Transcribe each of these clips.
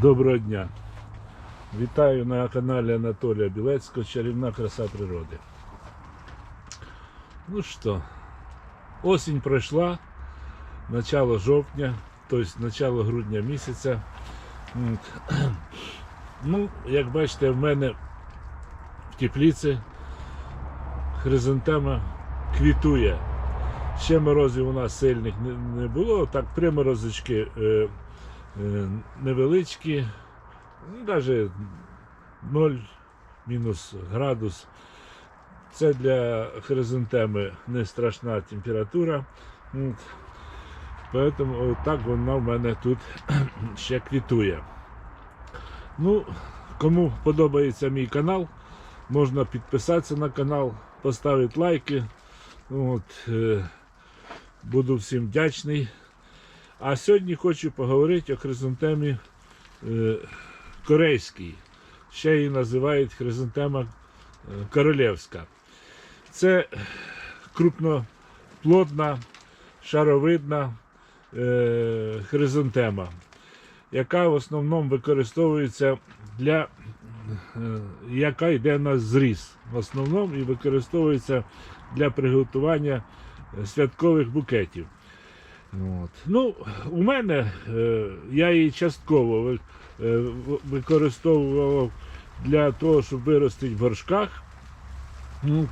Доброго дня. Вітаю на каналі Анатолія Білецького Чарівна краса природи. Ну що, осінь пройшла, начало жовтня, тобто начало грудня місяця. Ну, як бачите, в мене в тепліці хризантема квітує. Ще морозів у нас сильних не, було, так приморозочки е, е, невеличкі, ну, навіть 0 мінус градус. Це для хризантеми не страшна температура. Поэтому так вона в мене тут ще квітує. Ну, кому подобається мій канал, можна підписатися на канал, поставити лайки. От, е, буду всім вдячний. А сьогодні хочу поговорити о хризантемі е, корейській. Ще її називають хризантема е, королівська. Це крупноплодна, шаровидна е, хризантема, яка в основному використовується для яка йде на зріз. В основному і використовується для приготування святкових букетів. От. Ну, у мене е, я її частково ви- е, використовував для того, щоб виростити в горшках. Ну,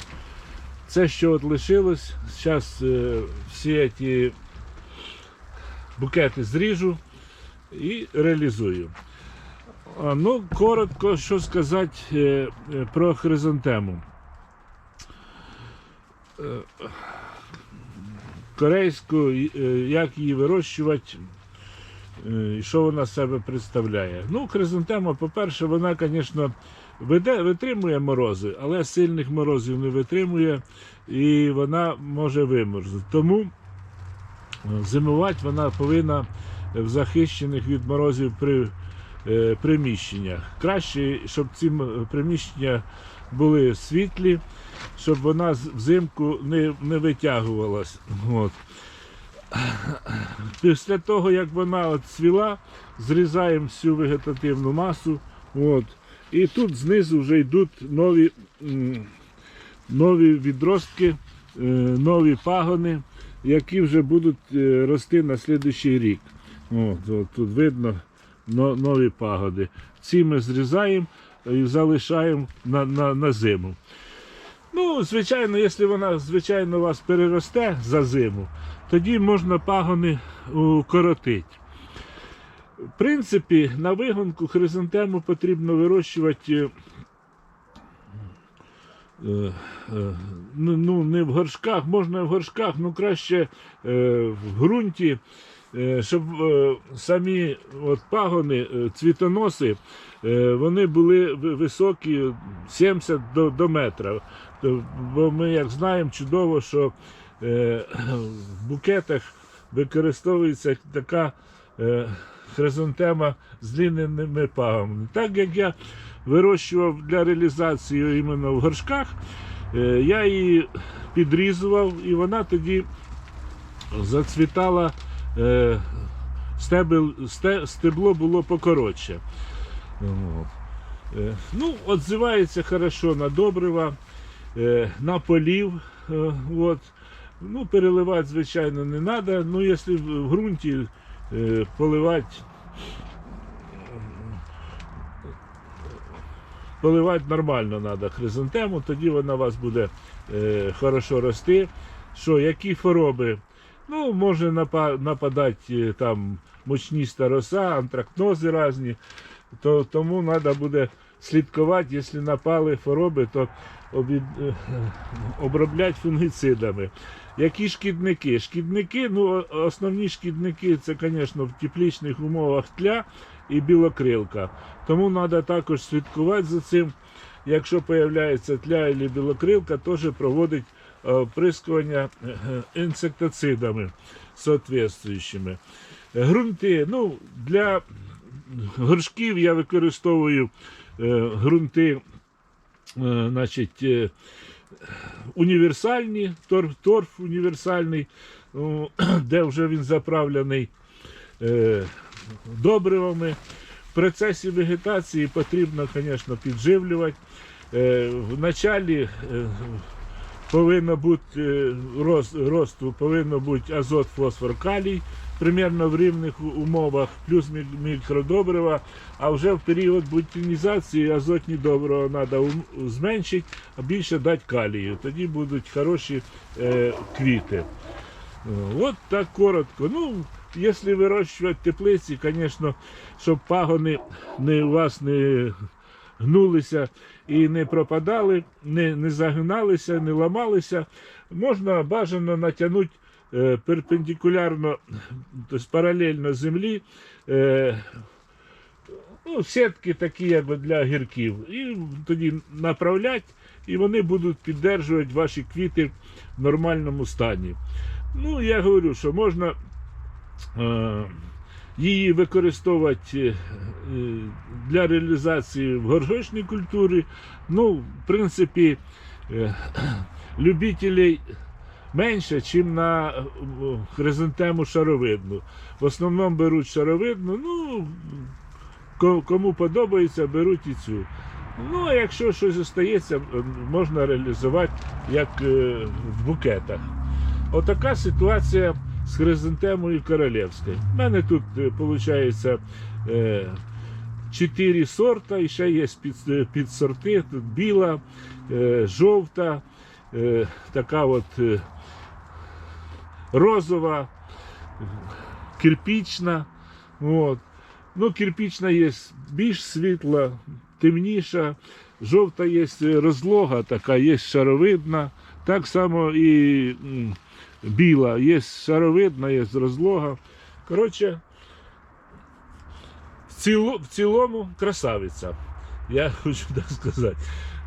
це, що от лишилось, зараз е, всі ці букети зріжу і реалізую. Ну, коротко, що сказати е, е, про хризантему. Корейську, е, як її вирощувати, е, і що вона себе представляє. Ну, хризантема, по-перше, вона, звісно, витримує морози, але сильних морозів не витримує і вона може вимерзнути. Тому е, зимувати вона повинна в захищених від морозів при, приміщеннях. Краще, щоб ці приміщення були світлі, щоб вона взимку не, не витягувалась. От. Після того, як вона от цвіла, зрізаємо всю вегетативну масу. От. І тут знизу вже йдуть нові, нові відростки, е, нові пагони, які вже будуть е, рости на слідуючий рік. От, от, тут видно нові пагоди. Ці ми зрізаємо залишаємо на, на, на зиму. Ну, звичайно, якщо вона звичайно вас переросте за зиму, тоді можна пагони укоротити. В принципі, на вигонку хризантему потрібно вирощувати е, е, е, ну, ну, не в горшках, можна в горшках, ну краще в ґрунті, щоб е, самі от пагони, е, цвітоноси, е, вони були високі 70 до, до метра. Бо ми, як знаємо, чудово, що е, в букетах використовується така е, хризантема з длинними пагонами. Так як я вирощував для реалізації іменно в горшках, е, я її підрізував і вона тоді зацвітала, е, стебло було покоротше. От. Е, Ну, відзивається хорошо на добрива, е, на полів. е, От. Ну, переливати, звичайно, не треба. Ну, якщо в ґрунті е, поливати, поливати нормально треба хризантему, тоді вона у вас буде е, хорошо рости. Що, які хвороби? Ну, може напа- нападати е, там мучніста роса, антракнози різні, то, тому треба буде слідкувати, якщо напали хвороби, то обід, е, обробляти фунгіцидами. Які шкідники? Шкідники, ну, основні шкідники це, звісно, в теплічних умовах тля і білокрилка. Тому треба також слідкувати за цим. Якщо з'являється тля і білокрилка, теж проводить оприскування інсектицидами соответствуючими. Грунти, ну, для горшків я використовую е, ґрунти, е, значить, універсальні, торф, торф універсальний, де вже він заправлений е, добривами. в процесі вегетації потрібно, звісно, підживлювати. Е, В началі е, повинно бути е, роз- росту, повинно бути азот, фосфор, калій, примерно в рівних умовах, плюс мікродобрива. А вже в період бутінізації азотні добрива треба зменшити, а більше дати калію. Тоді будуть хороші е, квіти. От так коротко. Ну, якщо вирощувати теплиці, звісно, щоб пагони не, у вас не гнулися і не пропадали, не, не загиналися, не ламалися, можна бажано натягнути е, перпендикулярно, тобто паралельно землі. Е, ну, сітки такі якби для гірків. І тоді направлять, і вони будуть піддержувати ваші квіти в нормальному стані. Ну, я говорю, що можна е, її використовувати е, для реалізації в горшочній культурі. Ну, в принципі, е, любителей менше, ніж на е, хризантему шаровидну. В основному беруть шаровидну, ну, кому подобається, беруть і цю. Ну, а якщо щось залишається, можна реалізувати як е, в букетах. Отака ситуація з хризантемою королевською. У мене тут виходить чотири сорта, і ще є під, е, підсорти. Тут біла, е, жовта, е, така от е, розова, кирпічна. От. Ну, кирпічна є більш світла, темніша, жовта є розлога, така, є шаровидна. Так само і біла, є шаровидна, є розлога. Коротше, в, ціло, в цілому красавиця. Я хочу так сказати.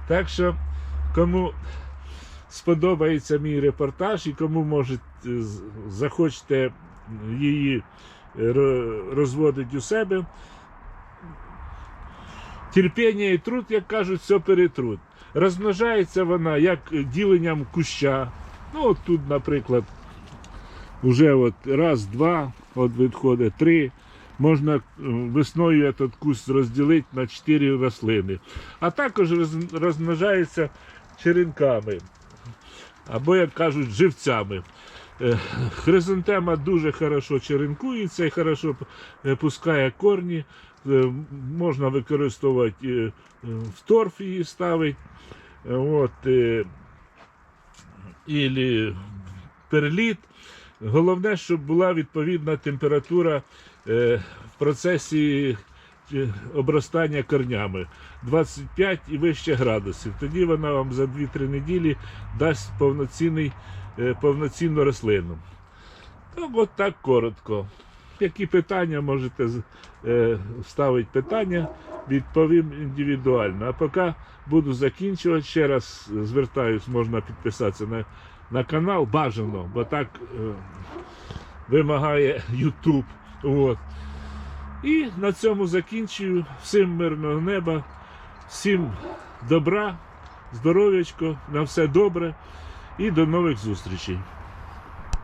Так що, кому сподобається мій репортаж і кому може е, захочете її е, розводити у себе. Терпіння і труд, як кажуть, все перетрут. Розмножається вона як діленням куща. Ну, от тут, наприклад, вже от раз, два, от відходить три. Можна е, весною этот кущ розділити на чотири рослини. А також розмножається черенками. Або, як кажуть, живцями. Е, Хризантема дуже хорошо черенкується і хорошо е, пускає корні. Можна використовувати в торф її ставити. Е, От, ілі перліт. Головне, щоб була відповідна температура е, в процесі е, обростання корнями 25 і вище градусів. Тоді вона вам за 2-3 неділі дасть повноцінний, е, повноцінну рослину. Ну, от так коротко. Які питання можете е, ставити питання, відповім індивідуально. А поки буду закінчувати, ще раз звертаюсь, можна підписатися на, на канал бажано, бо так е, вимагає YouTube. От. І на цьому закінчую. Всім мирного неба, всім добра, здоров'ячко, на все добре і до нових зустрічей.